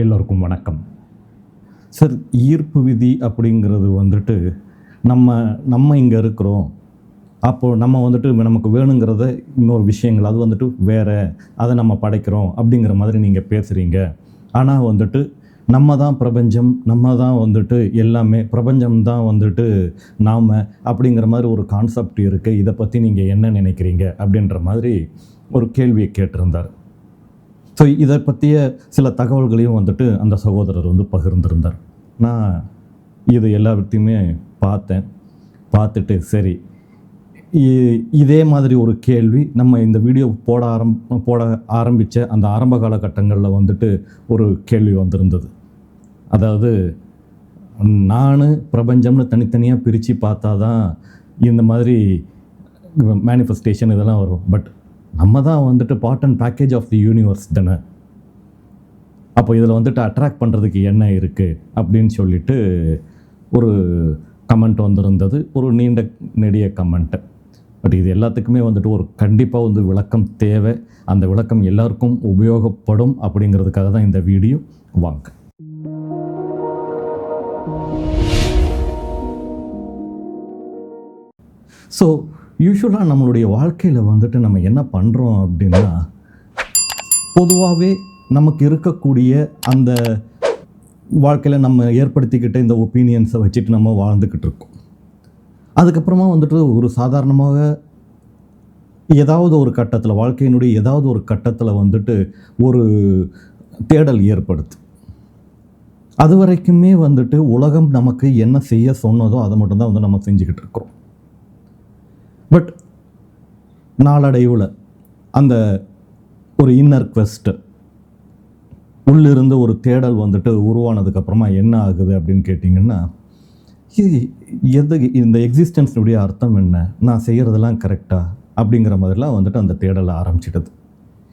எல்லோருக்கும் வணக்கம். சார் ஈர்ப்பு விதி அப்படிங்கிறது வந்துட்டு நம்ம நம்ம இங்கே இருக்கிறோம். அப்போது நம்ம வந்துட்டு நமக்கு வேணுங்கிறத இன்னொரு விஷயங்கள் அது வந்துட்டு வேறு அதை நம்ம படைக்கிறோம் அப்படிங்கிற மாதிரி நீங்கள் பேசுகிறீங்க ஆனால் வந்துட்டு நம்ம தான் பிரபஞ்சம் நம்ம தான் வந்துட்டு எல்லாமே பிரபஞ்சம் தான் வந்துட்டு நாம் அப்படிங்கிற மாதிரி ஒரு கான்செப்ட் இருக்குது இதை பற்றி நீங்கள் என்ன நினைக்கிறீங்க அப்படின்ற மாதிரி ஒரு கேள்வியை கேட்டிருந்தார். ஸோ இதை பற்றிய சில தகவல்களையும் வந்துட்டு அந்த சகோதரர் வந்து பகிர்ந்திருந்தார். நான் இது எல்லாத்தையுமே பார்த்தேன். பார்த்துட்டு சரி. இ- இதே மாதிரி ஒரு கேள்வி நம்ம இந்த வீடியோ போட ஆரம் போட ஆரம்பித்த அந்த ஆரம்ப காலகட்டங்களில் வந்துட்டு ஒரு கேள்வி வந்திருந்தது. அதாவது நான் பிரபஞ்சம்னு தனித்தனியாக பிரித்து பார்த்தா தான் இந்த மாதிரி மேனிஃபெஸ்டேஷன் இதெல்லாம் வரும். பட் நம்ம தான் வந்துட்டு part and package of the universe தானே? அப்போ இதில் வந்துட்டு அட்ராக்ட் பண்ணுறதுக்கு என்ன இருக்குது அப்படின்னு சொல்லிட்டு ஒரு கமெண்ட் வந்திருந்தது. ஒரு நீண்ட நெடிய கமெண்ட்டு பட் இது எல்லாத்துக்குமே வந்துட்டு ஒரு கண்டிப்பாக வந்து விளக்கம் தேவை. அந்த விளக்கம் எல்லாருக்கும் உபயோகப்படும் அப்படிங்கிறதுக்காக தான் இந்த வீடியோ. வாங்க. ஸோ யூஸ்வலாக நம்மளுடைய வாழ்க்கையில் வந்துட்டு நம்ம என்ன பண்ணுறோம் அப்படின்னா பொதுவாகவே நமக்கு இருக்கக்கூடிய அந்த வாழ்க்கையில் நம்ம ஏற்படுத்திக்கிட்ட இந்த ஒப்பீனியன்ஸை வச்சுட்டு நம்ம வாழ்ந்துக்கிட்டு இருக்கோம். அதுக்கப்புறமா வந்துட்டு ஒரு சாதாரணமாக ஏதாவது ஒரு கட்டத்தில் வாழ்க்கையினுடைய ஏதாவது ஒரு கட்டத்தில் வந்துட்டு ஒரு தேடல் ஏற்படுது. அது வரைக்குமே வந்துட்டு உலகம் நமக்கு என்ன செய்ய சொன்னதோ அதை மட்டும்தான் வந்து நம்ம செஞ்சுக்கிட்டு இருக்கிறோம். பட் நாளடைவில் அந்த ஒரு இன்னர் குவெஸ்ட்டு உள்ளிருந்து ஒரு தேடல் வந்துட்டு உருவானதுக்கப்புறமா என்ன ஆகுது அப்படின்னு கேட்டிங்கன்னா எது இந்த எக்ஸிஸ்டன்ஸினுடைய அர்த்தம் என்ன? நான் செய்கிறதெல்லாம் கரெக்டாக அப்படிங்கிற மாதிரிலாம் வந்துட்டு அந்த தேடலை ஆரம்பிச்சிடுது.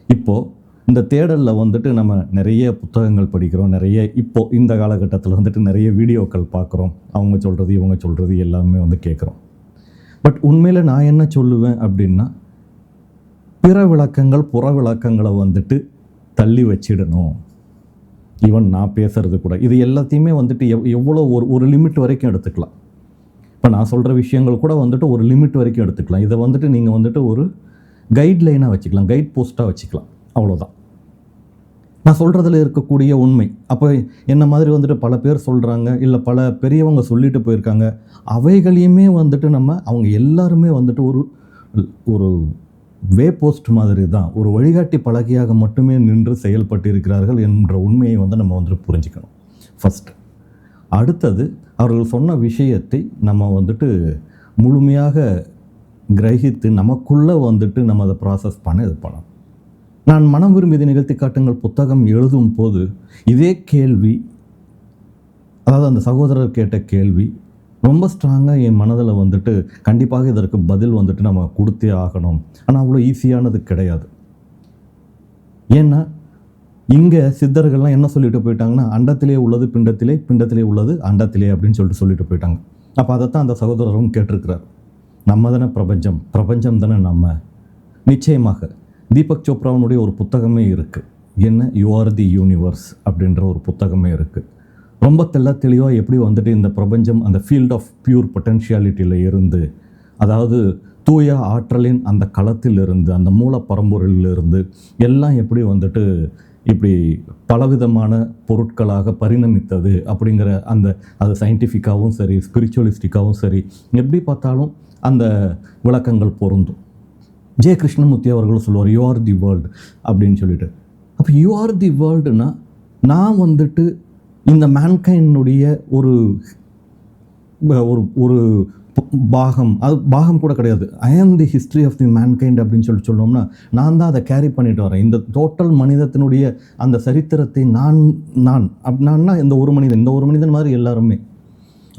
இப்போது இந்த தேடலில் வந்துட்டு நம்ம நிறைய புத்தகங்கள் படிக்கிறோம் நிறைய இப்போது இந்த காலகட்டத்தில் வந்துட்டு நிறைய வீடியோக்கள் பார்க்குறோம். அவங்க சொல்கிறது இவங்க சொல்கிறது எல்லாமே வந்து கேட்குறோம். பட் உண்மையில் நான் என்ன சொல்லுவேன் அப்படின்னா பிற விளக்கங்கள் புற விளக்கங்களை வந்துட்டு தள்ளி வச்சிடணும். ஈவன் நான் பேசுறது கூட. இது எல்லாத்தையுமே வந்துட்டு எவ் எவ்வளோ ஒரு ஒரு லிமிட் வரைக்கும் எடுத்துக்கலாம். இப்போ நான் சொல்கிற விஷயங்கள் கூட வந்துட்டு ஒரு லிமிட் வரைக்கும் எடுத்துக்கலாம். இதை வந்துட்டு நீங்கள் வந்துட்டு ஒரு கைட்லைனாக வச்சுக்கலாம். கைட் போஸ்ட்டாக வச்சுக்கலாம். அவ்வளோதான் நான் சொல்கிறதுல இருக்கக்கூடிய உண்மை. அப்போ என்ன மாதிரி வந்துட்டு பல பேர் சொல்கிறாங்க இல்லை பல பெரியவங்க சொல்லிட்டு போயிருக்காங்க. அவைகளையுமே வந்துட்டு நம்ம அவங்க எல்லாருமே வந்துட்டு ஒரு ஒரு வே போஸ்ட் மாதிரி தான். ஒரு வழிகாட்டி பலகையாக மட்டுமே நின்று செயல்பட்டு இருக்கிறார்கள் என்ற உண்மையை வந்து நம்ம வந்துட்டு புரிஞ்சுக்கணும். ஃபஸ்ட்டு அடுத்தது அவர்கள் சொன்ன விஷயத்தை நம்ம வந்துட்டு முழுமையாக கிரகித்து நமக்குள்ளே வந்துட்டு நம்ம அதை ப்ராசஸ் பண்ண இது பண்ணணும். நான் மனம் விரும்பியதை நிகழ்த்தி காட்டுங்கள். புத்தகம் எழுதும் போது இதே கேள்வி அதாவது அந்த சகோதரர் கேட்ட கேள்வி ரொம்ப ஸ்ட்ராங்காக என் மனதில் வந்துட்டு கண்டிப்பாக இதற்கு பதில் வந்துட்டு நம்ம கொடுத்தே ஆகணும். ஆனால் அவ்வளோ ஈஸியானது கிடையாது. ஏன்னா இங்கே சித்தர்கள்லாம் என்ன சொல்லிட்டு போயிட்டாங்கன்னா அண்டத்திலே உள்ளது பிண்டத்திலே பிண்டத்திலே உள்ளது அண்டத்திலே அப்படின்னு சொல்லிட்டு சொல்லிட்டு போயிட்டாங்க. அப்போ அதைத்தான் அந்த சகோதரரும் கேட்டிருக்கிறார். நம்ம தானே பிரபஞ்சம் பிரபஞ்சம் தானே நம்ம. நிச்சயமாக தீபக் சோப்ராவனுடைய ஒரு புத்தகமே இருக்குது என்ன? யூ ஆர் தி யூனிவர்ஸ் அப்படின்ற ஒரு புத்தகமே இருக்குது ரொம்ப தெள்ள தெளிவாக எப்படி வந்துட்டு இந்த பிரபஞ்சம் அந்த ஃபீல்ட் ஆஃப் பியூர் பொட்டென்ஷியாலிட்டியில் இருந்து அதாவது தூய ஆற்றலின் அந்த களத்தில் இருந்து அந்த மூல பரம்பொருளிலிருந்து எல்லாம் எப்படி வந்துட்டு இப்படி பலவிதமான பொருட்களாக பரிணமித்தது அப்படிங்கிற அந்த அது சயின்டிஃபிக்காகவும் சரி ஸ்பிரிச்சுவலிஸ்டிக்காகவும் சரி எப்படி பார்த்தாலும் அந்த விளக்கங்கள் பொருந்தும். ஜெய கிருஷ்ணமூர்த்தி அவர்களும் சொல்லுவார் யூ ஆர் தி வேர்ல்டு அப்படின்னு சொல்லிட்டு. அப்போ யூ ஆர் தி வேர்ல்டுனா நான் வந்துட்டு இந்த மேன்கைனுடைய ஒரு ஒரு ஒரு பாகம் அது பாகம் கூட கிடையாது. I am the history of the mankind அப்படின்னு சொல்லி சொன்னோம்னா நான் தான் அதை கேரி பண்ணிட்டு வரேன். இந்த டோட்டல் மனிதத்தினுடைய அந்த சரித்திரத்தை நான் நான் அப் நான்னா இந்த ஒரு மனிதன் இந்த ஒரு மனிதன் மாதிரி எல்லாருமே.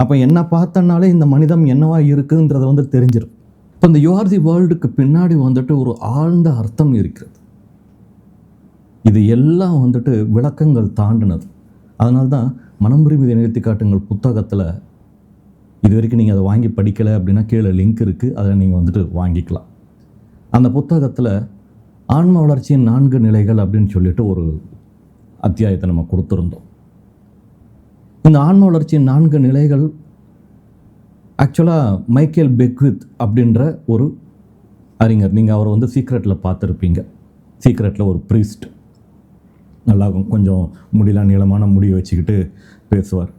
அப்போ என்னை பார்த்தனாலே இந்த மனிதம் என்னவா இருக்குன்றதை வந்து தெரிஞ்சிடும் இப்போ இந்த யூஆர் தி வேர்ல்டுக்கு பின்னாடி வந்துட்டு ஒரு ஆழ்ந்த அர்த்தம் இருக்கிறது. இது எல்லாம் வந்துட்டு விளக்கங்கள் தாண்டினது. அதனால தான் மனம் விரும்பி நிகழ்த்தி காட்டுங்கள் புத்தகத்தில். இது வரைக்கும் நீங்கள் அதை வாங்கி படிக்கலை அப்படின்னா கீழே லிங்க் இருக்குது அதை நீங்கள் வந்துட்டு வாங்கிக்கலாம். அந்த புத்தகத்தில் ஆன்ம வளர்ச்சியின் நான்கு நிலைகள் அப்படின்னு சொல்லிட்டு ஒரு அத்தியாயத்தை நம்ம கொடுத்துருந்தோம். இந்த ஆன்ம வளர்ச்சியின் நான்கு நிலைகள் ஆக்சுவலாக மைக்கேல் பெக்வித் அப்படின்ற ஒரு அறிஞர். நீங்கள் அவரை வந்து சீக்ரெட்டில் பார்த்துருப்பீங்க. சீக்ரெட்டில் ஒரு ப்ரீஸ்ட் நல்லா கொஞ்சம் முடியலாம் நீளமான முடியை வச்சுக்கிட்டு பேசுவார்.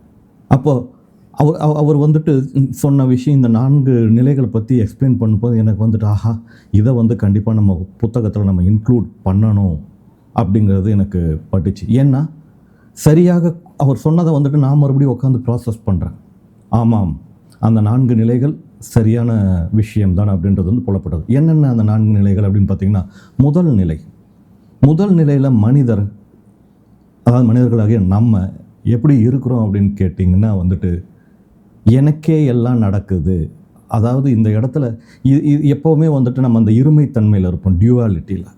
அப்போது அவர் அவ- அவர் வந்துட்டு சொன்ன விஷயம் இந்த நான்கு நிலைகளை பற்றி எக்ஸ்பிளைன் பண்ணும்போது எனக்கு வந்துட்டு ஆஹா இதை வந்து கண்டிப்பாக நம்ம புத்தகத்தில் நம்ம இன்க்ளூட் பண்ணணும். அப்படிங்கிறது எனக்கு பட்டுச்சு. ஏன்னா சரியாக அவர் சொன்னதை வந்துட்டு நான் மறுபடியும் உட்காந்து ப்ராசஸ் பண்ணுறேன் ஆமாம். அந்த நான்கு நிலைகள் சரியான விஷயம்தான் அப்படின்றது வந்து புலப்பட்டது. என்னென்ன அந்த நான்கு நிலைகள் அப்படின்னு பார்த்தீங்கன்னா முதல் நிலை. முதல் நிலையில் மனிதர் அதாவது மனிதர்களாகிய நம்ம எப்படி இருக்கிறோம் அப்படின்னு கேட்டிங்கன்னா வந்துட்டு எனக்கே எல்லாம் நடக்குது. அதாவது இந்த இடத்துல இது இது எப்போவுமே வந்துட்டு நம்ம அந்த இருமைத்தன்மையில் இருப்போம் டியூவாலிட்டியில்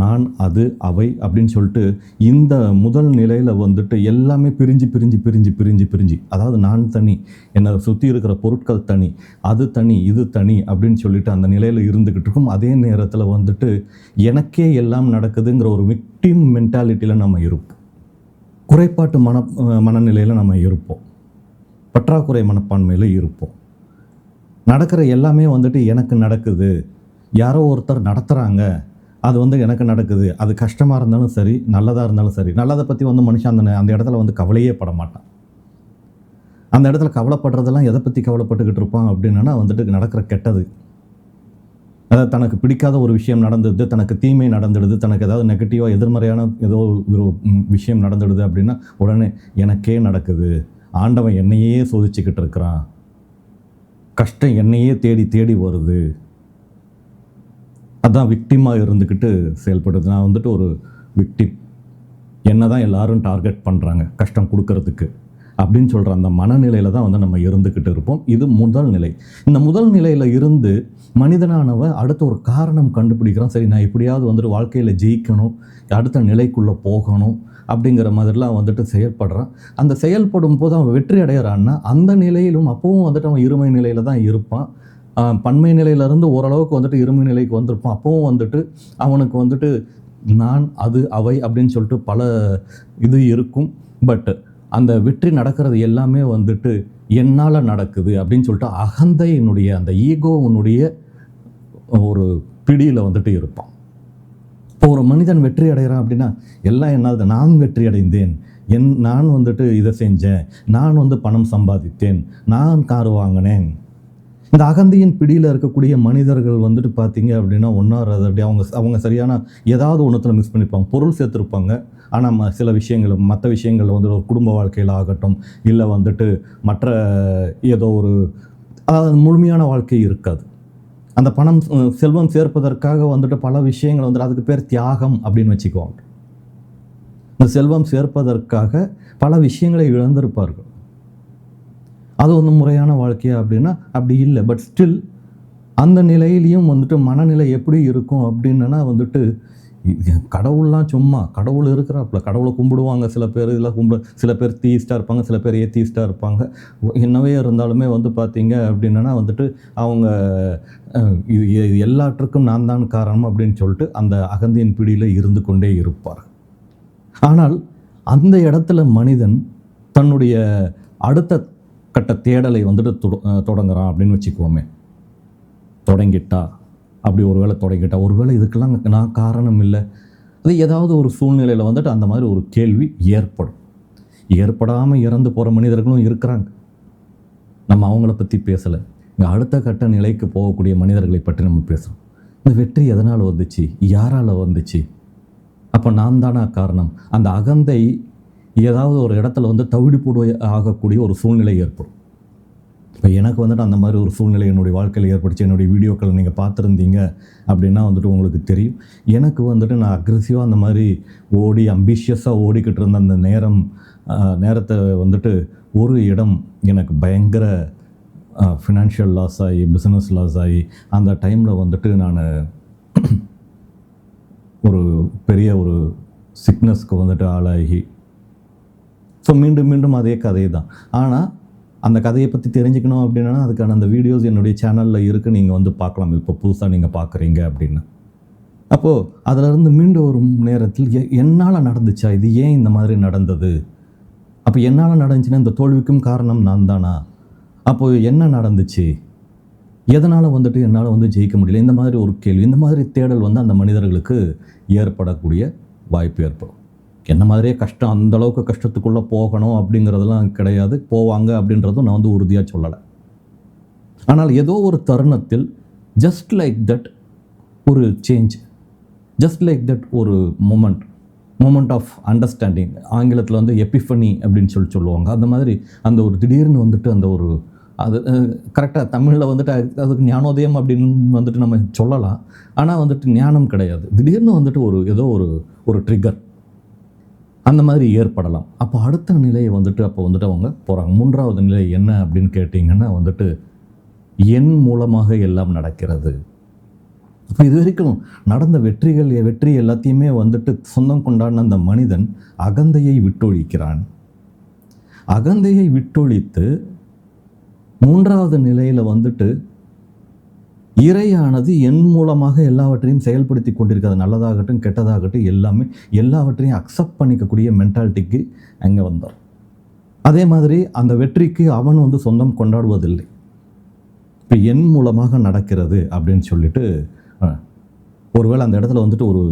நான் அது அவை அப்படின்னு சொல்லிட்டு இந்த முதல் நிலையில் வந்துட்டு எல்லாமே பிரிஞ்சு பிரிஞ்சு பிரிஞ்சு பிரிஞ்சு பிரிஞ்சு. அதாவது நான் தனி என்னை சுற்றி இருக்கிற பொருட்கள் தனி அது தனி இது தனி அப்படின்னு சொல்லிட்டு அந்த நிலையில் இருந்துக்கிட்டு இருக்கும். அதே நேரத்தில் வந்துட்டு எனக்கே எல்லாம் நடக்குதுங்கிற ஒரு விக்டிம் மென்டாலிட்டியில் நம்ம இருப்போம். குறைபாட்டு மன மனநிலையில் நம்ம இருப்போம். பற்றாக்குறை மனப்பான்மையில் இருப்போம். நடக்கிற எல்லாமே வந்துட்டு எனக்கு நடக்குது. யாரோ ஒருத்தர் நடத்துகிறாங்க அது வந்து எனக்கு நடக்குது. அது கஷ்டமாக இருந்தாலும் சரி நல்லதாக இருந்தாலும் சரி. நல்லதை பற்றி வந்து மனுஷன் அந்த அந்த இடத்துல வந்து கவலையே பட மாட்டான். அந்த இடத்துல கவலைப்படுறதெல்லாம் எதை பற்றி கவலைப்பட்டுக்கிட்டு இருப்பான் அப்படின்னா வந்துட்டு நடக்கிற கெட்டது. அதாவது தனக்கு பிடிக்காத ஒரு விஷயம் நடந்துடுது தனக்கு தீமை நடந்துடுது தனக்கு ஏதாவது நெகட்டிவாக எதிர்மறையான ஏதோ ஒரு விஷயம் நடந்துடுது அப்படின்னா உடனே எனக்கே நடக்குது. ஆண்டவன் என்னையே சோதிச்சுக்கிட்டு இருக்கிறான். கஷ்டம் என்னையே தேடி தேடி வருது. அதான் விக்டிமாக இருந்துக்கிட்டு செயல்படுது. நான் வந்துட்டு ஒரு விக்டிம் என்ன தான் எல்லாரும் டார்கெட் பண்ணுறாங்க கஷ்டம் கொடுக்கறதுக்கு அப்படின்னு சொல்கிற அந்த மனநிலையில் தான் வந்து நம்ம இருந்துக்கிட்டு இருப்போம். இது முதல் நிலை. இந்த முதல் நிலையில் இருந்து மனிதனானவன் அடுத்த ஒரு காரணம் கண்டுபிடிக்கிறான். சரி நான் எப்படியாவது வந்துட்டு வாழ்க்கையில் ஜெயிக்கணும் அடுத்த நிலைக்குள்ளே போகணும் அப்படிங்கிற மாதிரிலாம் வந்துட்டு செயல்படுறான். அந்த செயல்படும் போது அவன் வெற்றி அடையிறான்னா அந்த நிலையிலும் அப்பவும் வந்துட்டு அவன் இருமை நிலையில் தான் இருப்பான். பன்மை நிலையிலேருந்து ஓரளவுக்கு வந்துட்டு இருமை நிலைக்கு வந்திருப்பான். அப்பவும் வந்துட்டு அவனுக்கு வந்துட்டு நான் அது அவை அப்படின்னு சொல்லிட்டு பல இது இருக்கும். பட் அந்த வெற்றி நடக்கிறது எல்லாமே வந்துட்டு என்னால் நடக்குது அப்படின்னு சொல்லிட்டு அகந்தையினுடைய அந்த ஈகோவனுடைய ஒரு பிடியில் வந்துட்டு இருப்பான். இப்போ ஒரு மனிதன் வெற்றி அடைகிறான் அப்படின்னா எல்லாம் என்னால் நான் வெற்றி அடைந்தேன். என் நான் வந்துட்டு இதை செஞ்சேன். நான் வந்து பணம் சம்பாதித்தேன். நான் கார் வாங்கினேன். இந்த அகந்தியின் பிடியில் இருக்கக்கூடிய மனிதர்கள் வந்துட்டு பார்த்தீங்க அப்படின்னா ஒன்றாவது அப்படி அவங்க அவங்க சரியான ஏதாவது ஒன்றுத்தில் மிஸ் பண்ணிப்பாங்க. பொருள் சேர்த்துருப்பாங்க. ஆனால் ம சில விஷயங்கள் மற்ற விஷயங்கள் வந்து ஒரு குடும்ப வாழ்க்கையில் ஆகட்டும் இல்லை வந்துட்டு மற்ற ஏதோ ஒரு அதாவது முழுமையான வாழ்க்கை இருக்காது. அந்த பணம் செல்வம் சேர்ப்பதற்காக வந்துட்டு பல விஷயங்கள் வந்துட்டு அதுக்கு பேர் தியாகம் அப்படின்னு வச்சுக்குவாங்க. இந்த செல்வம் சேர்ப்பதற்காக பல விஷயங்களை இழந்திருப்பார்கள். அது வந்து முறையான வாழ்க்கையா அப்படின்னா அப்படி இல்லை. பட் ஸ்டில் அந்த நிலையிலையும் வந்துட்டு மனநிலை எப்படி இருக்கும் அப்படின்னா வந்துட்டு கடவுள்லாம் சும்மா கடவுள் இருக்கிறாப்புல கடவுளை கும்பிடுவாங்க. சில பேர் இதில் கும்பிடு சில பேர் தீஸ்டாக இருப்பாங்க சில பேர் ஏத்தீஸ்டாக இருப்பாங்க. என்னவே இருந்தாலுமே வந்து பார்த்தீங்க அப்படின்னா வந்துட்டு அவங்க இது எல்லாற்றுக்கும் நான் தான் காரணம் அப்படின்னு சொல்லிட்டு அந்த அகந்தியின் பிடியில் இருந்து கொண்டே இருப்பார். ஆனால் அந்த இடத்துல மனிதன் தன்னுடைய அடுத்த கட்ட தேடலை வந்துட்டு தொட- தொடங்குறான் அப்படின்னு வச்சுக்குவோமே தொடங்கிட்டா அப்படி ஒரு வேளை தொடங்கிட்டா ஒருவேளை இதுக்கெல்லாம் நான் காரணம் இல்லை. அது ஏதாவது ஒரு சூழ்நிலையில் வந்துட்டு அந்த மாதிரி ஒரு கேள்வி ஏற்படும். ஏற்படாமல் இறந்து போகிற மனிதர்களும் இருக்கிறாங்க. நம்ம அவங்கள பற்றி பேசலை. இங்கே அடுத்த கட்ட நிலைக்கு போகக்கூடிய மனிதர்களை பற்றி நம்ம பேசுகிறோம் இந்த வெற்றி எதனால் வந்துச்சு? யாரால் வந்துச்சு? அப்போ நான் தானா காரணம். அந்த அகந்தை ஏதாவது ஒரு இடத்துல வந்து தவிடு போடு ஆகக்கூடிய ஒரு சூழ்நிலை ஏற்படும். இப்போ எனக்கு வந்துட்டு அந்த மாதிரி ஒரு சூழ்நிலை என்னுடைய வாழ்க்கையில் ஏற்பட்டுச்சு. என்னுடைய வீடியோக்கள் நீங்கள் பார்த்துருந்தீங்க அப்படின்னா வந்துட்டு உங்களுக்கு தெரியும். எனக்கு வந்துட்டு நான் அக்ரெசிவாக அந்த மாதிரி ஓடி அம்பிஷியஸாக ஓடிக்கிட்டு இருந்த அந்த நேரம் நேரத்தை வந்துட்டு ஒரு இடம் எனக்கு பயங்கர ஃபினான்ஷியல் லாஸ் ஆகி பிஸ்னஸ் லாஸ் ஆகி அந்த டைமில் வந்துட்டு நான் ஒரு பெரிய ஒரு சிக்னஸ்க்கு வந்துட்டு ஆளாகி ஸோ மீண்டும் மீண்டும் அதே கதை தான் ஆனால் அந்த கதையை பற்றி தெரிஞ்சுக்கணும் அப்படின்னா அதுக்கான அந்த வீடியோஸ் என்னுடைய சேனலில் இருக்குது நீங்கள் வந்து பார்க்கலாம். இப்போ புதுசாக நீங்கள் பார்க்குறீங்க அப்படின்னு. அப்போது அதிலிருந்து மீண்டும் ஒரு நேரத்தில் எ என்னால் நடந்துச்சா? இது ஏன் இந்த மாதிரி நடந்தது? அப்போ என்னால் நடந்துச்சுன்னா இந்த தோல்விக்கும் காரணம் நான் தானா? அப்போது என்ன நடந்துச்சு? எதனால் வந்துட்டு என்னால் வந்து ஜெயிக்க முடியல? இந்த மாதிரி ஒரு கேள்வி இந்த மாதிரி தேடல் வந்து அந்த மனிதர்களுக்கு ஏற்படக்கூடிய வாய்ப்பு ஏற்படும். என்ன மாதிரியே கஷ்டம் அந்த அளவுக்கு கஷ்டத்துக்குள்ளே போகணும் அப்படிங்கிறதெல்லாம் கிடையாது. போவாங்க அப்படின்றதும் நான் வந்து உறுதியாக சொல்லலை. ஆனால் ஏதோ ஒரு தருணத்தில் ஜஸ்ட் லைக் தட் ஒரு சேஞ்ச் ஜஸ்ட் லைக் தட் ஒரு மூமெண்ட் மூமெண்ட் ஆஃப் அண்டர்ஸ்டாண்டிங் ஆங்கிலத்தில் வந்து எபிஃபனி அப்படின்னு சொல்லி சொல்லுவாங்க. அந்த மாதிரி அந்த ஒரு திடீர்னு வந்துட்டு அந்த ஒரு அது கரெக்டாக தமிழில் வந்துட்டு அதுக்கு ஞானோதயம் அப்படின்னு வந்துட்டு நம்ம சொல்லலாம். ஆனால் வந்துட்டு ஞானம் கிடையாது. திடீர்னு வந்துட்டு ஒரு ஏதோ ஒரு ஒரு ட்ரிகர் அந்த மாதிரி ஏற்படலாம். அப்போ அடுத்த நிலையை வந்துட்டு அப்போ வந்துட்டு அவங்க போகிறாங்க மூன்றாவது நிலை என்ன அப்படின்னு கேட்டிங்கன்னா வந்துட்டு என் மூலமாக எல்லாம் நடக்கிறது. அப்போ இது வரைக்கும் நடந்த வெற்றிகள் வெற்றி எல்லாத்தையுமே வந்துட்டு சொந்தம் கொண்டாடின அந்த மனிதன் அகந்தையை விட்டொழிக்கிறான். அகந்தையை விட்டொழித்து மூன்றாவது நிலையில் வந்துட்டு இறையானது என் மூலமாக எல்லாவற்றையும் செயல்படுத்தி கொண்டிருக்கிறது. நல்லதாகட்டும் கெட்டதாகட்டும் எல்லாமே எல்லாவற்றையும் அக்செப்ட் பண்ணிக்கக்கூடிய மென்டாலிட்டிக்கு அங்கே வந்தார். அதே மாதிரி அந்த வெற்றிக்கு அவன் வந்து சொந்தம் கொண்டாடுவதில்லை. இப்போ என் மூலமாக நடக்கிறது அப்படின்னு சொல்லிட்டு ஒருவேளை அந்த இடத்துல வந்துட்டு ஒரு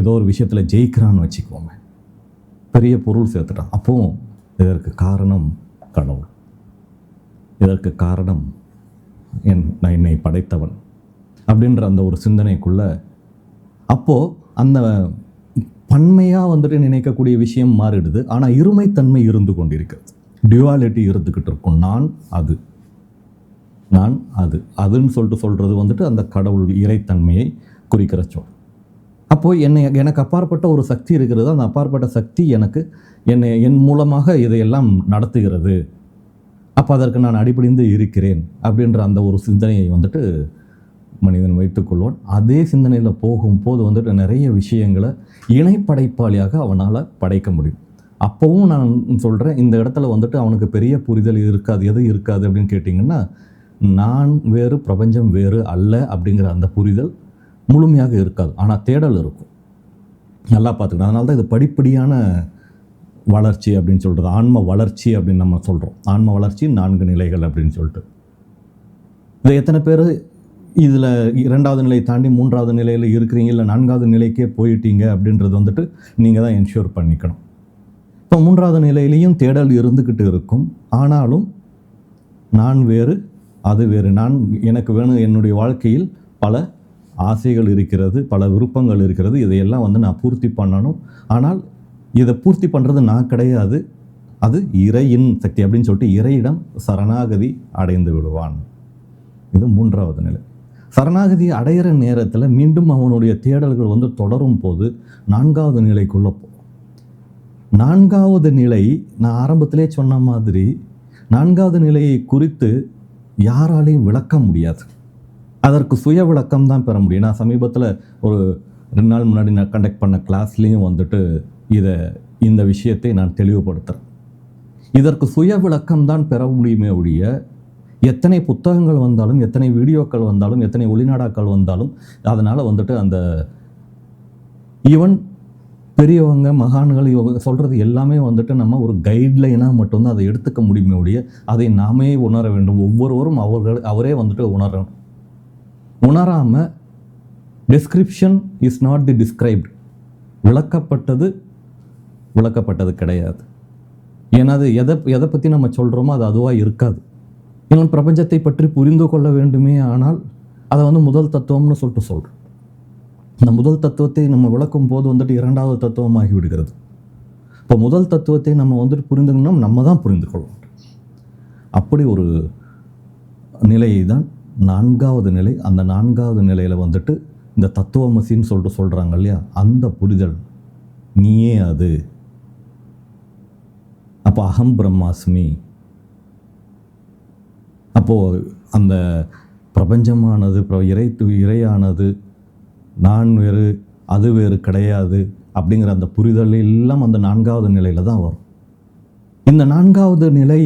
ஏதோ ஒரு விஷயத்தில் ஜெயிக்கிறான்னு வச்சுக்கோமே. பெரிய பொருள் சேர்த்துட்டான். அப்போவும் இதற்கு காரணம் கடவுள். இதற்கு காரணம் என் நான் என்னை படைத்தவன் அப்படின்ற அந்த ஒரு சிந்தனைக்குள்ள அப்போது அந்த பன்மையாக வந்துட்டு நினைக்கக்கூடிய விஷயம் மாறிடுது. ஆனால் இருமைத்தன்மை இருந்து கொண்டிருக்கிறது. டியூவாலிட்டி இருந்துக்கிட்டு இருக்கும். நான் அது. நான் அது. அதுன்னு சொல்லிட்டு சொல்கிறது வந்துட்டு அந்த கடவுள் இறைத்தன்மையை குறிக்கிற சொல். அப்போது என்னை எனக்கு அப்பாற்பட்ட ஒரு சக்தி இருக்கிறது. அந்த அப்பாற்பட்ட சக்தி எனக்கு என்னை என் மூலமாக இதையெல்லாம் நடத்துகிறது. அப்போ அதற்கு நான் அடிபடிந்து இருக்கிறேன் அப்படின்ற அந்த ஒரு சிந்தனையை வந்துட்டு மனிதன் வைத்துக்கொள்வான் அதே சிந்தனையில் போகும்போது வந்துட்டு நிறைய விஷயங்களை இணைப்படைப்பாளியாக அவனால் படைக்க முடியும். அப்போவும் நான் சொல்கிறேன் இந்த இடத்துல வந்துட்டு அவனுக்கு பெரிய புரிதல் இருக்காது எது இருக்காது அப்படின்னு கேட்டிங்கன்னா நான் வேறு பிரபஞ்சம் வேறு அல்ல அப்படிங்கிற அந்த புரிதல் முழுமையாக இருக்காது. ஆனால் தேடல் இருக்கும். நல்லா பார்த்துக்கணும். அதனால தான் இது படிப்படியான வளர்ச்சி அப்படின்னு சொல்கிறது ஆன்ம வளர்ச்சி அப்படின்னு நம்ம சொல்கிறோம் ஆன்ம வளர்ச்சி நான்கு நிலைகள் அப்படின்னு சொல்லிட்டு. இதை எத்தனை பேர் இதில் இரண்டாவது நிலையை தாண்டி மூன்றாவது நிலையில் இருக்கிறீங்க இல்லை நான்காவது நிலைக்கே போயிட்டீங்க அப்படின்றது வந்துட்டு நீங்கள் தான் என்ஷூர் பண்ணிக்கணும். இப்போ மூன்றாவது நிலையிலையும் தேடல் இருந்துக்கிட்டு இருக்கும். ஆனாலும் நான் வேறு அது வேறு. நான் எனக்கு வேணும் என்னுடைய வாழ்க்கையில் பல ஆசைகள் இருக்கிறது பல விருப்பங்கள் இருக்கிறது. இதையெல்லாம் வந்து நான் பூர்த்தி பண்ணணும். ஆனால் இதை பூர்த்தி பண்ணுறது நான் கிடையாது. அது இறையின் சக்தி அப்படின்னு சொல்லிட்டு இறையிடம் சரணாகதி அடைந்து விடுவான். இது மூன்றாவது நிலை. சரணாகதி அடையிற நேரத்தில் மீண்டும் அவனுடைய தேடல்கள் வந்து தொடரும் போது நான்காவது நிலைக்குள்ளே போ. நான்காவது நிலை நான் ஆரம்பத்திலே சொன்ன மாதிரி நான்காவது நிலையை குறித்து யாராலையும் விளக்க முடியாது. அதற்கு சுய விளக்கம் தான் பெற முடியும். நான் சமீபத்தில் ஒரு ரெண்டு நாள் முன்னாடி நான் கண்டக்ட் பண்ண கிளாஸ்லேயும் வந்துட்டு இதை இந்த விஷயத்தை நான் தெளிவுபடுத்துகிறேன் இதற்கு சுய விளக்கம்தான் பெற முடியுமே ஒழிய எத்தனை புத்தகங்கள் வந்தாலும் எத்தனை வீடியோக்கள் வந்தாலும் எத்தனை ஒளிநாடாக்கள் வந்தாலும் அதனால் வந்துட்டு அந்த ஈவன் பெரியவங்க மகான்கள் இவங்க சொல்கிறது எல்லாமே வந்துட்டு நம்ம ஒரு கைட்லைனாக மட்டும்தான் அதை எடுத்துக்க முடியுமே ஒழிய அதை நாமே உணர வேண்டும். ஒவ்வொருவரும் அவர்கள் அவரே வந்துட்டு உணரணும். உணராமல் description is not the described விளக்கப்பட்டது விளக்கப்பட்டது கிடையாது. ஏன்னா அது எதை எதை பற்றி நம்ம சொல்கிறோமோ அது அதுவாக இருக்காது. இன்னும் பிரபஞ்சத்தை பற்றி புரிந்து கொள்ள வேண்டுமே ஆனால் அதை வந்து முதல் தத்துவம்னு சொல்லிட்டு சொல்கிறோம் இந்த முதல் தத்துவத்தை நம்ம விளக்கும் போது வந்துட்டு இரண்டாவது தத்துவமாகி விடுகிறது. இப்போ முதல் தத்துவத்தை நம்ம வந்துட்டு புரிந்துக்கணும் நம்ம தான் புரிந்து கொள்ளணும். அப்படி ஒரு நிலையை தான் நான்காவது நிலை அந்த நான்காவது நிலையில் வந்துட்டு இந்த தத்துவமசின்னு சொல்லிட்டு சொல்கிறாங்க இல்லையா? அந்த புரிதல் நீயே அது. அப்போ அகம் பிரம்மாஸ்மி. அப்போது அந்த பிரபஞ்சமானது பிர- இறை இறையானது நான் வேறு அது வேறு கிடையாது அப்படிங்கிற அந்த புரிதல் எல்லாம் அந்த நான்காவது நிலையில் தான் வரும். இந்த நான்காவது நிலை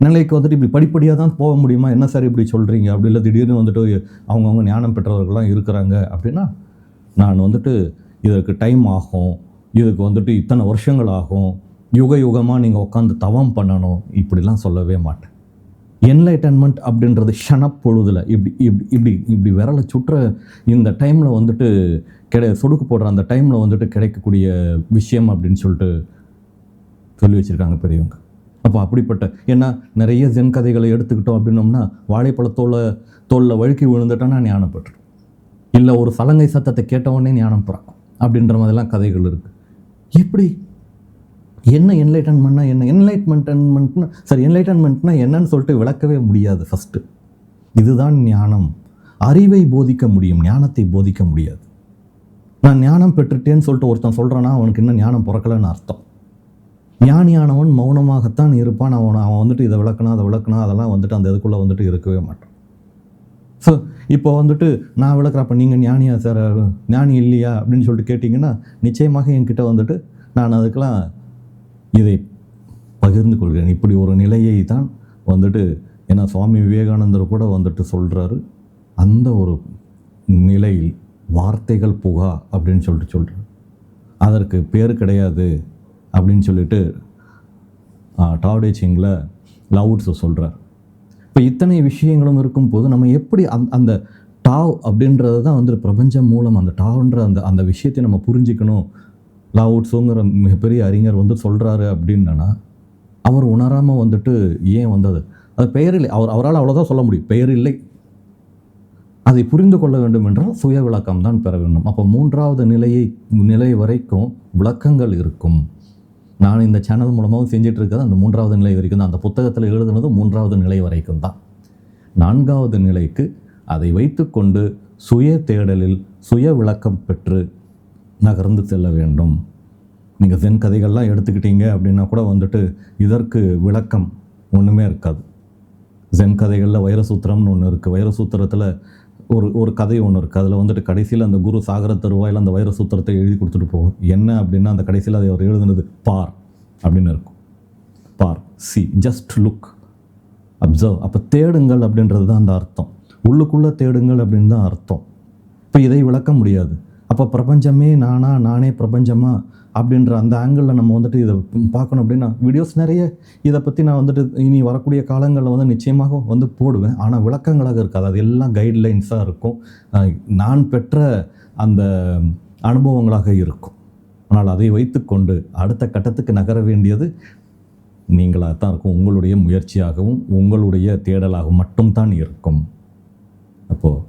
நிலைக்கு வந்துட்டு இப்படி படிப்படியாக தான் போக முடியுமா? என்ன சார் இப்படி சொல்கிறீங்க அப்படி இல்லை திடீர்னு வந்துட்டு அவங்கவுங்க ஞானம் பெற்றவர்கள்லாம் இருக்கிறாங்க அப்படின்னா நான் வந்துட்டு இதற்கு டைம் ஆகும் இதுக்கு வந்துட்டு இத்தனை வருஷங்கள் ஆகும் யுக யுகமாக நீங்கள் உட்காந்து தவம் பண்ணணும் இப்படிலாம் சொல்லவே மாட்டேன். என்லைட்டன்மெண்ட் அப்படின்றது ஷனப்பொழுதில் இப்படி இப்படி இப்படி இப்படி விரலை சுற்ற இந்த டைமில் வந்துட்டு கிடை சொடுக்கு போடுற அந்த டைமில் வந்துட்டு கிடைக்கக்கூடிய விஷயம் அப்படின்னு சொல்லிட்டு சொல்லி வச்சுருக்காங்க பெரியவங்க. அப்போ அப்படிப்பட்ட ஏன்னா நிறைய ஜென் கதைகளை எடுத்துக்கிட்டோம் அப்படின்னோம்னா வாழைப்பழத்தோல தோலில் வழுக்கி விழுந்துட்டோன்னா ஞானம் இல்லை ஒரு சலங்கை சத்தத்தை கேட்டவொடனே ஞானம் பிறக்கும். அப்படின்ற மாதிரிலாம் கதைகள் இருக்குது எப்படி? என்ன என்லைட்டன்மெண்ட்னா என்ன? என்லைட்மெண்ட்மெண்ட்னா சரி என்லைட்டன்மெண்ட்னா என்னன்னு சொல்லிட்டு விளக்கவே முடியாது ஃபஸ்ட்டு இதுதான் ஞானம். அறிவை போதிக்க முடியும் ஞானத்தை போதிக்க முடியாது. நான் ஞானம் பெற்றுட்டேன்னு சொல்லிட்டு ஒருத்தன் சொல்கிறான்னா அவனுக்கு இன்னும் ஞானம் பிறக்கலைன்னு அர்த்தம். ஞானியானவன் மௌனமாகத்தான் இருப்பான். அவன் அவன் வந்துட்டு இதை விளக்கணும் அதை விளக்கணும் அதெல்லாம் வந்துட்டு அந்த இதுக்குள்ளே வந்துட்டு இருக்கவே மாட்டான். ஸோ இப்போ வந்துட்டு நான் விளக்குறப்ப நீங்கள் ஞானியா சார் ஞானி இல்லையா? அப்படின்னு சொல்லிட்டு கேட்டிங்கன்னா நிச்சயமாக என்கிட்ட வந்துட்டு நான் அதுக்கெல்லாம் இதை பகிர்ந்து கொள்கிறேன். இப்படி ஒரு நிலையை தான் வந்துட்டு ஏன்னா சுவாமி விவேகானந்தர் கூட வந்துட்டு சொல்கிறாரு அந்த ஒரு நிலையில் வார்த்தைகள் புகா அப்படின்னு சொல்லிட்டு சொல்கிறார் அதற்கு பேர் கிடையாது அப்படின்னு சொல்லிட்டு டாவ்டே சிங்கில் லவுட்ஸை சொல்கிறார் இப்போ இத்தனை விஷயங்களும் இருக்கும்போது நம்ம எப்படி அந் அந்த டாவ் அப்படின்றது தான் வந்துட்டு பிரபஞ்சம் மூலம் அந்த டாவ்ன்ற அந்த அந்த விஷயத்தை நம்ம புரிஞ்சிக்கணும். லாவுட்ஸுங்கிற மிகப்பெரிய அறிஞர் வந்து சொல்கிறாரு அப்படின்னா அவர் உணராமல் வந்துட்டு ஏன் வந்தது? அது பெயர் இல்லை. அவர் அவரால் அவ்வளோதான் சொல்ல முடியும். பெயர் இல்லை. அதை புரிந்து கொள்ள வேண்டும் என்றால் சுய விளக்கம் தான் பெற வேண்டும். அப்போ மூன்றாவது நிலையை நிலை வரைக்கும் விளக்கங்கள் இருக்கும். நான் இந்த சேனல் மூலமாகவும் செஞ்சுட்டு இருக்கிறது அந்த மூன்றாவது நிலை வரைக்கும் தான். அந்த புத்தகத்தில் எழுதுனது மூன்றாவது நிலை வரைக்கும் தான். நான்காவது நிலைக்கு அதை வைத்துக்கொண்டு சுய தேடலில் சுய விளக்கம் பெற்று நகர்ந்து செல்ல வேண்டும். நீங்கள் தென் கதைகள்லாம் எடுத்துக்கிட்டீங்க அப்படின்னா கூட வந்துட்டு இதற்கு விளக்கம் ஒன்றுமே இருக்காது. ஜென் கதைகளில் வைரசூத்திரம்னு ஒன்று இருக்குது வைரசூத்திரத்தில் ஒரு ஒரு கதை ஒன்று இருக்குது அதில் வந்துட்டு கடைசியில் அந்த குரு சாகர தருவாயில் அந்த வைரசூத்திரத்தை எழுதி கொடுத்துட்டு போகும் என்ன அப்படின்னா அந்த கடைசியில் அதை அவர் எழுதுனது பார் அப்படின்னு இருக்கும். பார் சி ஜஸ்ட் லுக் அப்சர்வ் அப்போ தேடுங்கள் அப்படின்றது தான் அந்த அர்த்தம். உள்ளுக்குள்ளே தேடுங்கள் அப்படின்னு தான் அர்த்தம். இப்போ இதை விளக்க முடியாது. அப்போ பிரபஞ்சமே நானா நானே பிரபஞ்சமா அப்படின்ற அந்த ஆங்கிளில் நம்ம வந்துட்டு இதை பார்க்கணும் அப்படின்னா வீடியோஸ் நிறைய இதை பற்றி நான் வந்துட்டு இனி வரக்கூடிய காலங்களில் வந்து நிச்சயமாக வந்து போடுவேன். ஆனால் விளக்கங்களாக இருக்காது. அது எல்லாம் கைட்லைன்ஸாக இருக்கும். நான் பெற்ற அந்த அனுபவங்களாக இருக்கும். ஆனால் அதை வைத்துக்கொண்டு அடுத்த கட்டத்துக்கு நகர வேண்டியது நீங்களாக தான் இருக்கும். உங்களுடைய முயற்சியாகவும் உங்களுடைய தேடலாகவும் மட்டும்தான் இருக்கும். அப்போது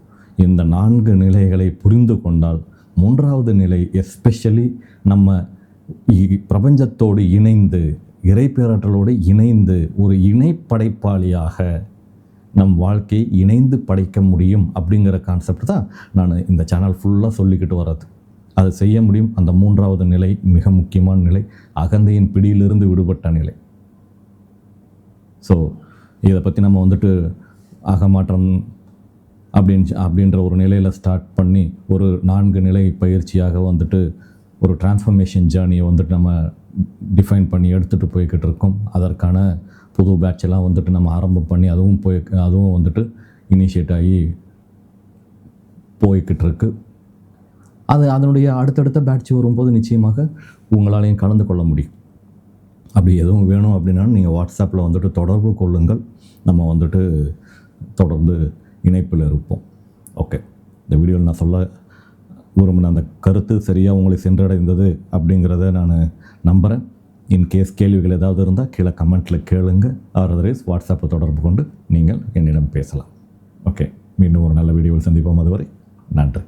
இந்த நான்கு நிலைகளை புரிந்து கொண்டால் மூன்றாவது நிலை எஸ்பெஷலி நம்ம இ- பிரபஞ்சத்தோடு இணைந்து இறைப்பேராற்றலோடு இணைந்து ஒரு இணை படைப்பாளியாக நம் வாழ்க்கையை இணைந்து படைக்க முடியும் அப்படிங்கிற கான்செப்ட் தான் நான் இந்த சேனல் ஃபுல்லாக சொல்லிக்கிட்டு வர்றது. அதை செய்ய முடியும். அந்த மூன்றாவது நிலை மிக முக்கியமான நிலை. அகந்தையின் பிடியிலிருந்து விடுபட்ட நிலை. ஸோ இதை பற்றி நம்ம வந்துட்டு அகமாற்றம் அப்படின்னு அப்படின்ற ஒரு நிலையில் ஸ்டார்ட் பண்ணி ஒரு நான்கு நிலை பயிற்சியாக வந்துட்டு ஒரு டிரான்ஸ்ஃபர்மேஷன் ஜேர்னியை வந்துட்டு நம்ம டிஃபைன் பண்ணி எடுத்துகிட்டு போய்கிட்டு இருக்கோம். அதற்கான புது பேட்செல்லாம் எல்லாம் வந்துட்டு நம்ம ஆரம்பம் பண்ணி அதுவும் போய் அதுவும் வந்துட்டு இனிஷியேட் ஆகி போய்கிட்டு இருக்கு. அது அதனுடைய அடுத்தடுத்த பேட்ச் வரும்போது நிச்சயமாக உங்களாலையும் கலந்து கொள்ள முடியும். அப்படி எதுவும் வேணும் அப்படின்னா நீங்கள் வாட்ஸ்அப்பில் வந்துட்டு தொடர்பு கொள்ளுங்கள். நம்ம வந்துட்டு தொடர்ந்து இணைப்பில் இருப்போம். ஓகே இந்த வீடியோவில் நான் சொல்ல விரும்பின அந்த கருத்து சரியாக உங்களை சென்றடைந்தது அப்படிங்கிறத நான் நம்புகிறேன் இன்கேஸ் கேள்விகள் ஏதாவது இருந்தால் கீழே கமெண்ட்டில் கேளுங்க. ஆர் அதர்வைஸ் வாட்ஸ்அப்பை தொடர்பு கொண்டு நீங்கள் என்னிடம் பேசலாம். ஓகே மீண்டும் ஒரு நல்ல வீடியோவில் சந்திப்போம். அதுவரை நன்றி.